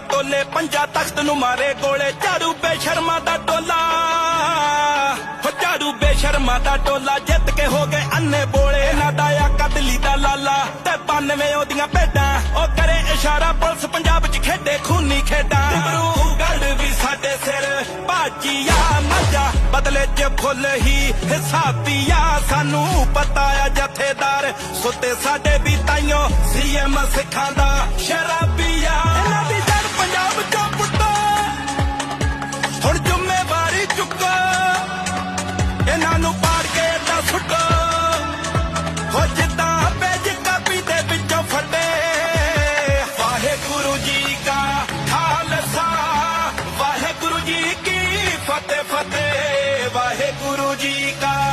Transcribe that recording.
ਟੋਲੇ, ਪੰਜਾ ਤਖਤ ਨੂੰ ਮਾਰੇ ਗੋਲੇ, ਝਾੜੂ ਬੇਸ਼ਰਮਾ ਦਾ ਟੋਲਾ। ਹੋ ਝਾੜੂ ਬੇਸ਼ਰਮਾ ਦਾ ਟੋਲਾ, ਜਿੱਤ ਕੇ ਹੋ ਗਏ ਅੰਨੇ ਬੋਲੇ। ਨਾ ਦਾਇਆ ਕਤਲੀ ਦਾ ਲਾਲਾ, ਤੇ 92 ਉਹਦੀਆਂ ਭੇਡਾਂ। ਉਹ ਕਰੇ ਇਸ਼ਾਰਾ ਪੁਲਿਸ ਪੰਜਾਬ 'ਚ ਖੇਡੇ, ਖੂਨੀ ਖੇਡਾਂ। ਬਰੂ ਗੜ ਵੀ ਸਾਡੇ ਸਿਰ, ਬਾਜੀਆ ਮੱਜਾ ਬਦਲੇ 'ਚ ਫੁੱਲ ਹੀ ਹਿਸਾਬੀਆ, ਸਾਨੂੰ ਪਤਾ ਆ ਜਥੇਦਾਰ। ਸੁੱਤੇ ਸਾਡੇ ਵੀ ਤਾਈਓ ਸੀਐਮ ਸਿੱਖਾਂ ਦਾ। गुरु जी का